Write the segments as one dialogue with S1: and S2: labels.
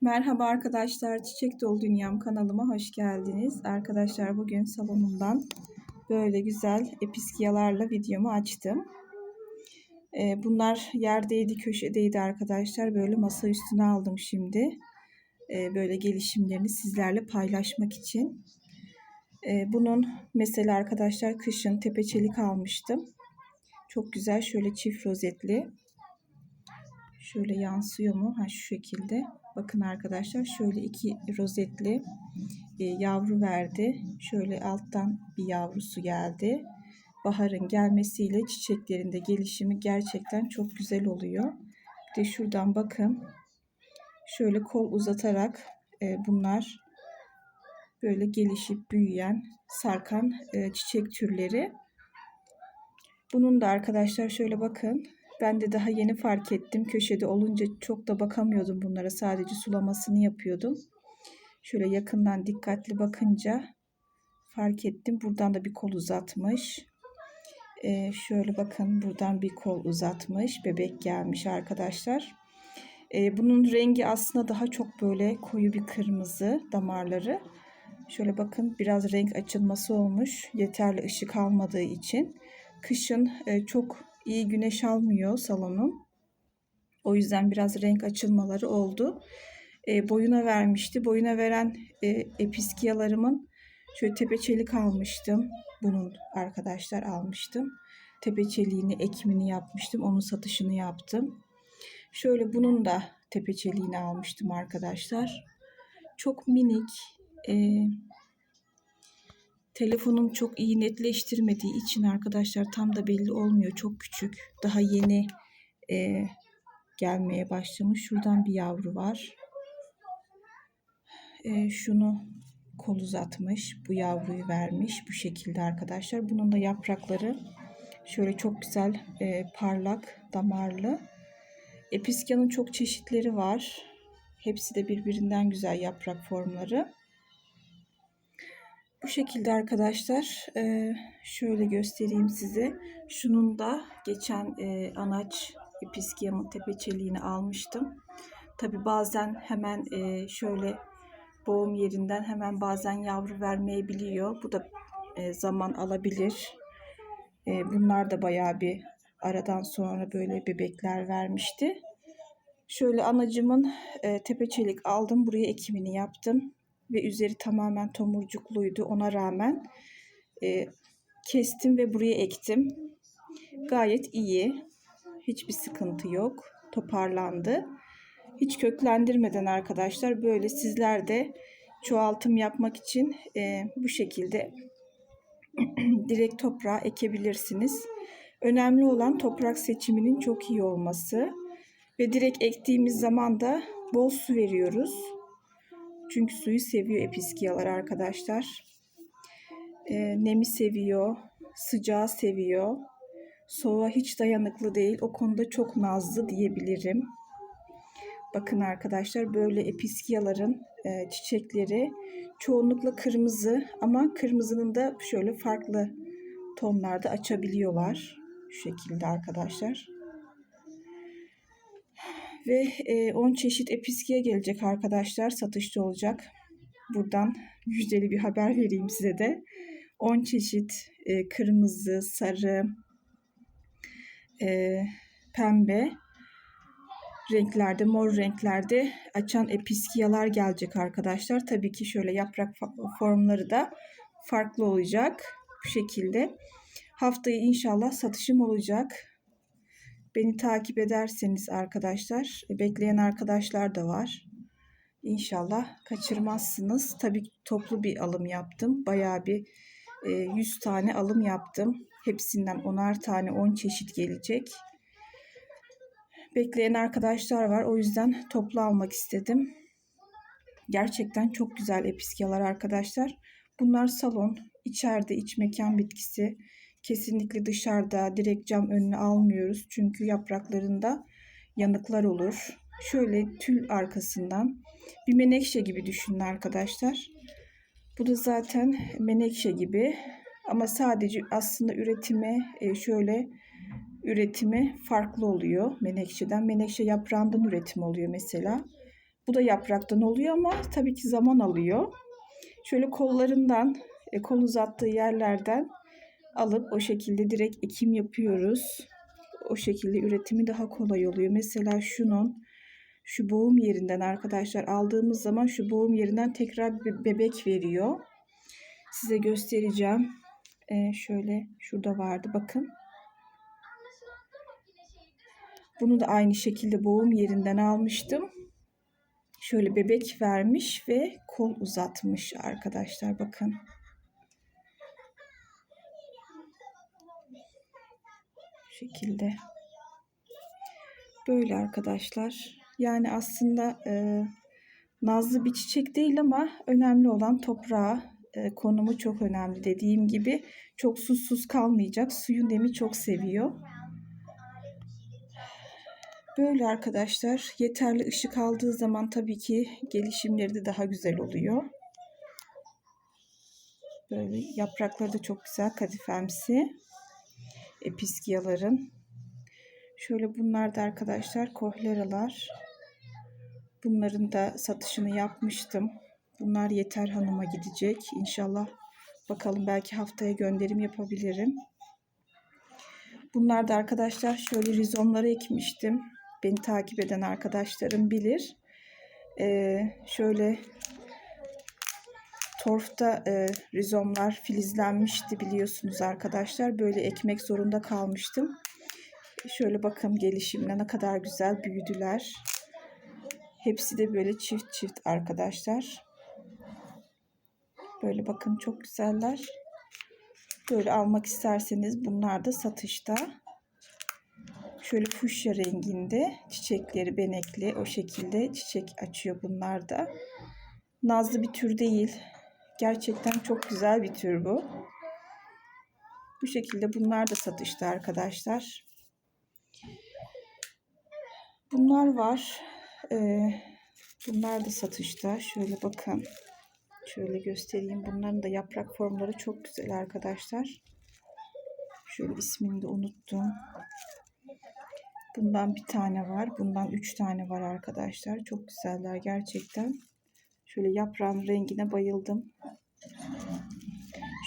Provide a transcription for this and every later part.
S1: Merhaba arkadaşlar, Çiçek Dolu Dünyam kanalıma hoş geldiniz. Arkadaşlar bugün salonumdan böyle güzel episkiyalarla videomu açtım. Ee, bunlar yerdeydi, köşedeydi arkadaşlar. Böyle masa üstüne aldım şimdi. Ee, böyle gelişimlerini sizlerle paylaşmak için. Ee, bunun mesela arkadaşlar kışın tepeçelik almıştım. Çok güzel şöyle çift rozetli. Şöyle yansıyor mu? Ha şu şekilde. Bakın arkadaşlar şöyle iki rozetli e, yavru verdi. Şöyle alttan bir yavrusu geldi. Baharın gelmesiyle çiçeklerinde gelişimi gerçekten çok güzel oluyor. Bir de şuradan bakın. Şöyle kol uzatarak e, bunlar böyle gelişip büyüyen sarkan e, çiçek türleri. Bunun da arkadaşlar şöyle bakın ben de daha yeni fark ettim. Köşede olunca çok da bakamıyordum bunlara. Sadece sulamasını yapıyordum. Şöyle yakından dikkatli bakınca fark ettim. Buradan da bir kol uzatmış. Ee, şöyle bakın buradan bir kol uzatmış. Bebek gelmiş arkadaşlar. Ee, bunun rengi aslında daha çok böyle koyu bir kırmızı damarları. Şöyle bakın biraz renk açılması olmuş. Yeterli ışık almadığı için. Kışın e, çok iyi güneş almıyor salonum. O yüzden biraz renk açılmaları oldu. E, boyuna vermişti. Boyuna veren e, episkiyalarımın şöyle tepeçelik almıştım. Bunun arkadaşlar almıştım. Tepeçeliğini, ekimini yapmıştım. Onun satışını yaptım. Şöyle bunun da tepeçeliğini almıştım arkadaşlar. Çok minik. E, Telefonum çok iyi netleştirmediği için arkadaşlar tam da belli olmuyor. Çok küçük. Daha yeni e, gelmeye başlamış. Şuradan bir yavru var. E, şunu kol uzatmış. Bu yavruyu vermiş. Bu şekilde arkadaşlar. Bunun da yaprakları şöyle çok güzel e, parlak damarlı. Episkyanın çok çeşitleri var. Hepsi de birbirinden güzel yaprak formları. Bu şekilde arkadaşlar e, şöyle göstereyim size. Şunun da geçen e, anaç episkiyamın tepeçeliğini almıştım. Tabi bazen hemen e, şöyle boğum yerinden hemen bazen yavru vermeyebiliyor. Bu da zaman alabilir. bunlar da bayağı bir aradan sonra böyle bebekler vermişti. Şöyle anacımın tepeçelik aldım. Buraya ekimini yaptım ve üzeri tamamen tomurcukluydu. Ona rağmen e, kestim ve buraya ektim. Gayet iyi. Hiçbir sıkıntı yok. Toparlandı. Hiç köklendirmeden arkadaşlar böyle sizler de çoğaltım yapmak için e, bu şekilde direkt toprağa ekebilirsiniz. Önemli olan toprak seçiminin çok iyi olması ve direkt ektiğimiz zaman da bol su veriyoruz. Çünkü suyu seviyor episkiyalar arkadaşlar. E, nemi seviyor, sıcağı seviyor. Soğuğa hiç dayanıklı değil. O konuda çok nazlı diyebilirim. Bakın arkadaşlar böyle episkiyaların e, çiçekleri çoğunlukla kırmızı ama kırmızının da şöyle farklı tonlarda açabiliyorlar. Şu şekilde arkadaşlar. Ve e, 10 çeşit episkiye gelecek arkadaşlar. Satışta olacak. Buradan müjdeli bir haber vereyim size de. 10 çeşit e, kırmızı, sarı, e, pembe renklerde, mor renklerde açan episkiyalar gelecek arkadaşlar. Tabii ki şöyle yaprak formları da farklı olacak. Bu şekilde. Haftayı inşallah satışım olacak. Beni takip ederseniz arkadaşlar, e, bekleyen arkadaşlar da var. İnşallah kaçırmazsınız. Tabii toplu bir alım yaptım. Bayağı bir 100 e, tane alım yaptım. Hepsinden 10'ar tane 10 çeşit gelecek. Bekleyen arkadaşlar var. O yüzden toplu almak istedim. Gerçekten çok güzel episkiyalar arkadaşlar. Bunlar salon, içeride iç mekan bitkisi. Kesinlikle dışarıda direkt cam önüne almıyoruz. Çünkü yapraklarında yanıklar olur. Şöyle tül arkasından bir menekşe gibi düşünün arkadaşlar. Bu da zaten menekşe gibi ama sadece aslında üretimi e, şöyle üretimi farklı oluyor menekşeden. Menekşe yaprağından üretim oluyor mesela. Bu da yapraktan oluyor ama tabii ki zaman alıyor. Şöyle kollarından, e, kol uzattığı yerlerden alıp o şekilde direkt ekim yapıyoruz. O şekilde üretimi daha kolay oluyor. Mesela şunun şu boğum yerinden arkadaşlar aldığımız zaman şu boğum yerinden tekrar bir bebek veriyor. Size göstereceğim. Ee, şöyle şurada vardı bakın. Bunu da aynı şekilde boğum yerinden almıştım. Şöyle bebek vermiş ve kol uzatmış arkadaşlar bakın. Şekilde. Böyle arkadaşlar. Yani aslında e, nazlı bir çiçek değil ama önemli olan toprağı e, konumu çok önemli. Dediğim gibi çok susuz kalmayacak. Suyun nemi çok seviyor. Böyle arkadaşlar yeterli ışık aldığı zaman tabii ki gelişimleri de daha güzel oluyor. Böyle yaprakları da çok güzel kadifemsi. Episkiyaların. Şöyle bunlar da arkadaşlar kohleralar. Bunların da satışını yapmıştım. Bunlar Yeter Hanım'a gidecek. İnşallah bakalım belki haftaya gönderim yapabilirim. Bunlar da arkadaşlar şöyle rizomları ekmiştim. Beni takip eden arkadaşlarım bilir. Ee, şöyle torfta e, rizomlar filizlenmişti biliyorsunuz arkadaşlar. Böyle ekmek zorunda kalmıştım. Şöyle bakın gelişimine ne kadar güzel büyüdüler. Hepsi de böyle çift çift arkadaşlar. Böyle bakın çok güzeller. Böyle almak isterseniz bunlar da satışta. Şöyle fuşya renginde çiçekleri benekli o şekilde çiçek açıyor bunlar da. Nazlı bir tür değil. Gerçekten çok güzel bir tür bu. Bu şekilde bunlar da satışta arkadaşlar. Bunlar var. Ee, bunlar da satışta. Şöyle bakın. Şöyle göstereyim. Bunların da yaprak formları çok güzel arkadaşlar. Şöyle ismini de unuttum. Bundan bir tane var. Bundan üç tane var arkadaşlar. Çok güzeller gerçekten. Şöyle yaprağın rengine bayıldım.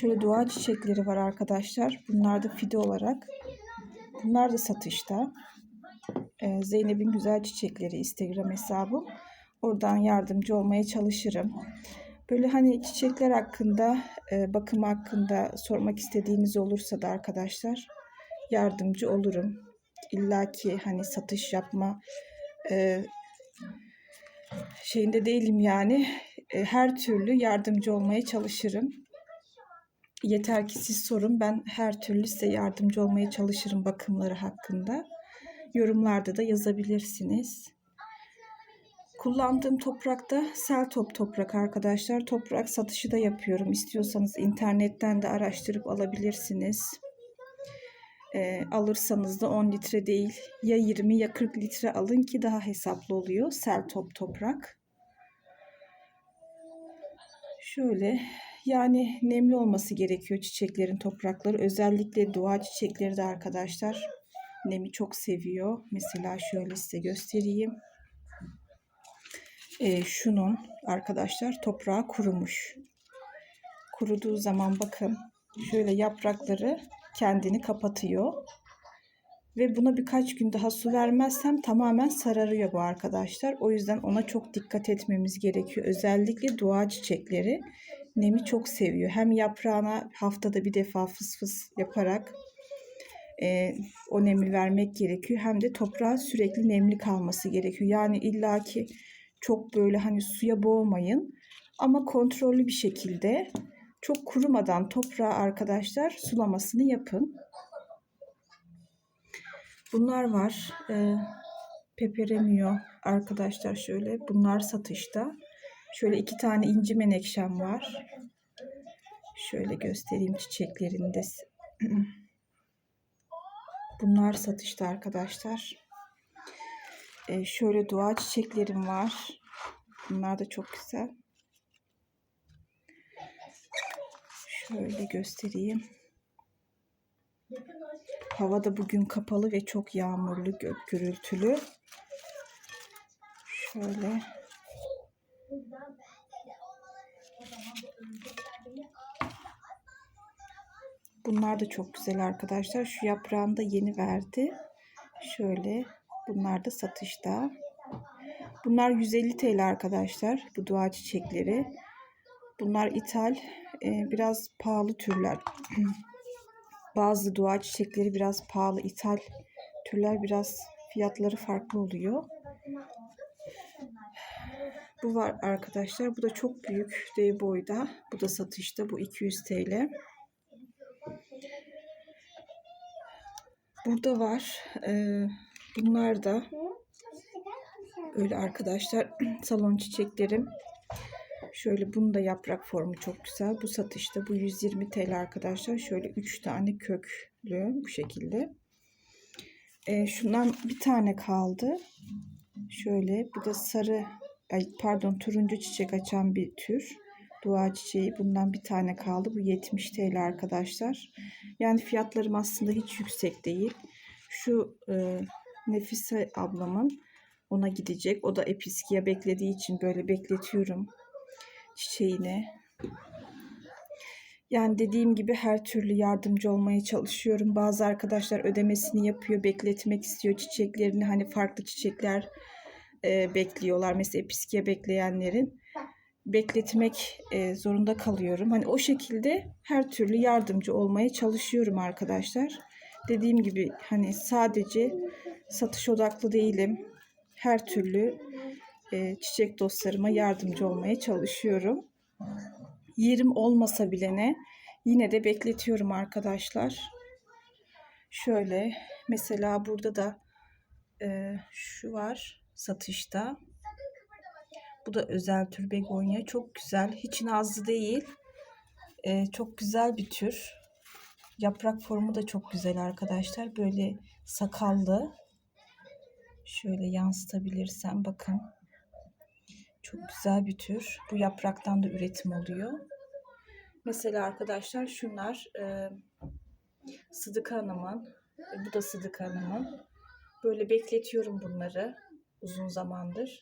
S1: Şöyle dua çiçekleri var arkadaşlar. Bunlar da fide olarak. Bunlar da satışta. Ee, Zeynep'in Güzel Çiçekleri Instagram hesabım. Oradan yardımcı olmaya çalışırım. Böyle hani çiçekler hakkında, e, bakım hakkında sormak istediğiniz olursa da arkadaşlar yardımcı olurum. İlla ki hani satış yapma e, şeyinde değilim yani. E, her türlü yardımcı olmaya çalışırım. Yeter ki siz sorun. Ben her türlü size yardımcı olmaya çalışırım bakımları hakkında. Yorumlarda da yazabilirsiniz. Kullandığım toprakta sel top toprak arkadaşlar. Toprak satışı da yapıyorum. İstiyorsanız internetten de araştırıp alabilirsiniz. E, alırsanız da 10 litre değil ya 20 ya 40 litre alın ki daha hesaplı oluyor. Sel top toprak. Şöyle yani nemli olması gerekiyor çiçeklerin toprakları. Özellikle dua çiçekleri de arkadaşlar nemi çok seviyor. Mesela şöyle size göstereyim. Ee, şunun arkadaşlar toprağı kurumuş. Kuruduğu zaman bakın şöyle yaprakları kendini kapatıyor. Ve buna birkaç gün daha su vermezsem tamamen sararıyor bu arkadaşlar. O yüzden ona çok dikkat etmemiz gerekiyor. Özellikle dua çiçekleri nemi çok seviyor. Hem yaprağına haftada bir defa fıs fıs yaparak e, o nemi vermek gerekiyor. Hem de toprağa sürekli nemli kalması gerekiyor. Yani illaki çok böyle hani suya boğmayın. Ama kontrollü bir şekilde çok kurumadan toprağa arkadaşlar sulamasını yapın. Bunlar var. E, peperemiyor arkadaşlar şöyle. Bunlar satışta. Şöyle iki tane inci menekşem var. Şöyle göstereyim çiçeklerinde. Bunlar satışta arkadaşlar. Ee, şöyle dua çiçeklerim var. Bunlar da çok güzel. Şöyle göstereyim. Hava da bugün kapalı ve çok yağmurlu, gök gürültülü. Şöyle. Bunlar da çok güzel arkadaşlar. Şu yaprağını da yeni verdi. Şöyle. Bunlar da satışta. Bunlar 150 TL arkadaşlar. Bu dua çiçekleri. Bunlar ithal. Ee, biraz pahalı türler. Bazı dua çiçekleri biraz pahalı. ithal türler biraz fiyatları farklı oluyor. Bu var arkadaşlar. Bu da çok büyük dev boyda. Bu da satışta. Bu 200 TL. Burada var. Ee, bunlar da öyle arkadaşlar. Salon çiçeklerim. Şöyle bunun da yaprak formu çok güzel. Bu satışta. Bu 120 TL arkadaşlar. Şöyle 3 tane köklü bu şekilde. Ee, şundan bir tane kaldı. Şöyle bu da sarı ay pardon turuncu çiçek açan bir tür. Dua çiçeği bundan bir tane kaldı. Bu 70 TL arkadaşlar. Yani fiyatlarım aslında hiç yüksek değil. Şu e, Nefise ablamın ona gidecek. O da episkiye beklediği için böyle bekletiyorum çiçeğini. Yani dediğim gibi her türlü yardımcı olmaya çalışıyorum. Bazı arkadaşlar ödemesini yapıyor, bekletmek istiyor çiçeklerini. Hani farklı çiçekler e, bekliyorlar. Mesela episkiye bekleyenlerin bekletmek e, zorunda kalıyorum. Hani o şekilde her türlü yardımcı olmaya çalışıyorum arkadaşlar. Dediğim gibi hani sadece satış odaklı değilim. Her türlü e, çiçek dostlarıma yardımcı olmaya çalışıyorum. Yerim olmasa bile ne yine de bekletiyorum arkadaşlar. Şöyle mesela burada da e, şu var satışta. Bu da özel tür begonya. Çok güzel. Hiç nazlı değil. Ee, çok güzel bir tür. Yaprak formu da çok güzel arkadaşlar. Böyle sakallı. Şöyle yansıtabilirsem bakın. Çok güzel bir tür. Bu yapraktan da üretim oluyor. Mesela arkadaşlar şunlar e, Sıdıka Hanım'ın. Bu da Sıdıka Hanım'ın. Böyle bekletiyorum bunları uzun zamandır.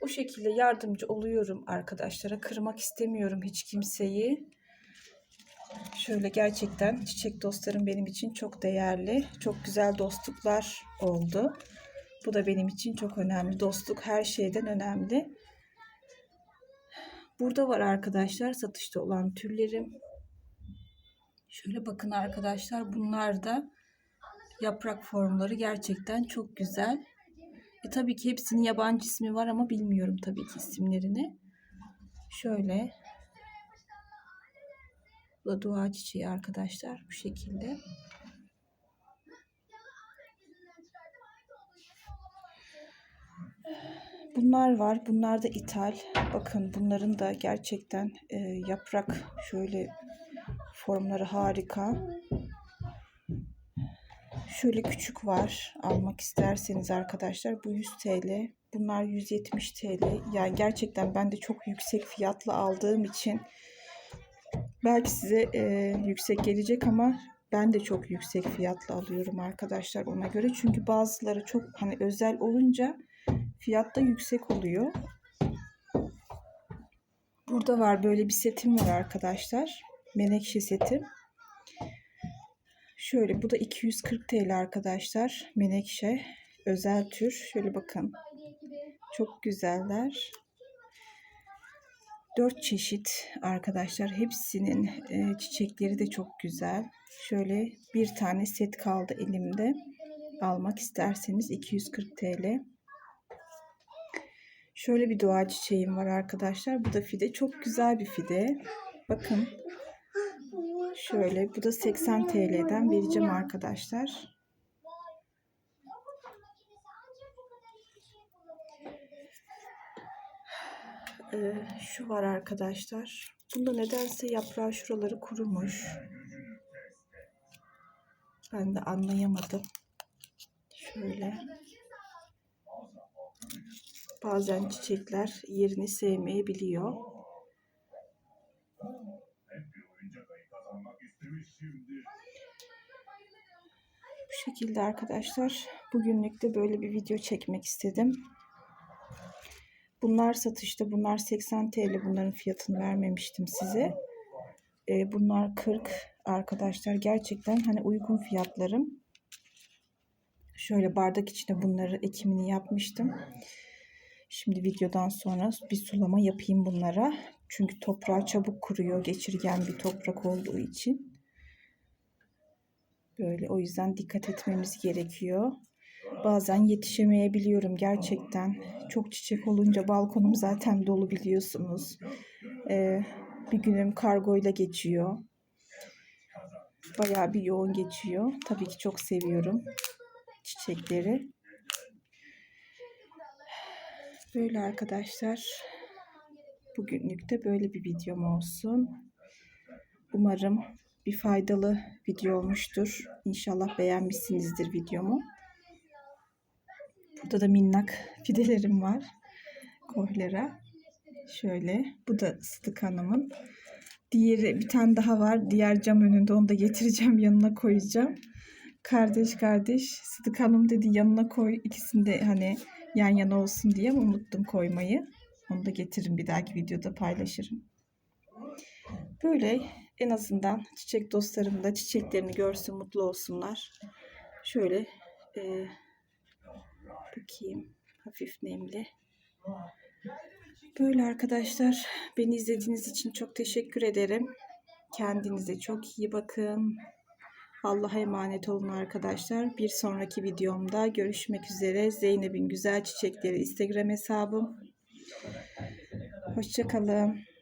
S1: O şekilde yardımcı oluyorum arkadaşlara. Kırmak istemiyorum hiç kimseyi. Şöyle gerçekten çiçek dostlarım benim için çok değerli. Çok güzel dostluklar oldu. Bu da benim için çok önemli. Dostluk her şeyden önemli. Burada var arkadaşlar satışta olan türlerim. Şöyle bakın arkadaşlar bunlar da yaprak formları gerçekten çok güzel. E, tabii ki hepsinin yabancı ismi var ama bilmiyorum tabii ki isimlerini. Şöyle. Bu da dua çiçeği arkadaşlar. Bu şekilde. Bunlar var. Bunlar da ithal. Bakın bunların da gerçekten e, yaprak şöyle formları harika. Şöyle küçük var. Almak isterseniz arkadaşlar bu 100 TL. Bunlar 170 TL. Yani gerçekten ben de çok yüksek fiyatla aldığım için belki size e, yüksek gelecek ama ben de çok yüksek fiyatla alıyorum arkadaşlar ona göre. Çünkü bazıları çok hani özel olunca fiyat da yüksek oluyor. Burada var böyle bir setim var arkadaşlar. Menekşe setim. Şöyle bu da 240 TL arkadaşlar. Menekşe özel tür. Şöyle bakın. Çok güzeller. 4 çeşit arkadaşlar. Hepsinin e, çiçekleri de çok güzel. Şöyle bir tane set kaldı elimde. Almak isterseniz 240 TL. Şöyle bir doğa çiçeğim var arkadaşlar. Bu da fide. Çok güzel bir fide. Bakın Şöyle bu da 80 TL'den vereceğim arkadaşlar. Ee, şu var arkadaşlar. Bunda nedense yaprağı şuraları kurumuş. Ben de anlayamadım. Şöyle. Bazen çiçekler yerini sevmeyebiliyor. Bu şekilde arkadaşlar. Bugünlük de böyle bir video çekmek istedim. Bunlar satışta. Bunlar 80 TL. Bunların fiyatını vermemiştim size. Ee, bunlar 40 arkadaşlar. Gerçekten hani uygun fiyatlarım. Şöyle bardak içine bunları ekimini yapmıştım. Şimdi videodan sonra bir sulama yapayım bunlara. Çünkü toprağı çabuk kuruyor. Geçirgen bir toprak olduğu için. Böyle o yüzden dikkat etmemiz gerekiyor. Bazen yetişemeyebiliyorum gerçekten. Çok çiçek olunca balkonum zaten dolu biliyorsunuz. Ee, bir günüm kargoyla geçiyor. Bayağı bir yoğun geçiyor. Tabii ki çok seviyorum çiçekleri. Böyle arkadaşlar. Bugünlük de böyle bir videom olsun. Umarım bir faydalı video olmuştur. İnşallah beğenmişsinizdir videomu. Burada da minnak fidelerim var. Kohlera. Şöyle. Bu da Sıdık Hanım'ın. Diğeri bir tane daha var. Diğer cam önünde onu da getireceğim yanına koyacağım. Kardeş kardeş Sıdık Hanım dedi yanına koy. İkisini de hani yan yana olsun diye unuttum koymayı. Onu da getiririm bir dahaki videoda paylaşırım. Böyle en azından çiçek dostlarım da çiçeklerini görsün mutlu olsunlar. Şöyle e, bakayım hafif nemli. Böyle arkadaşlar beni izlediğiniz için çok teşekkür ederim. Kendinize çok iyi bakın. Allah'a emanet olun arkadaşlar. Bir sonraki videomda görüşmek üzere. Zeynep'in Güzel Çiçekleri Instagram hesabım. Hoşçakalın.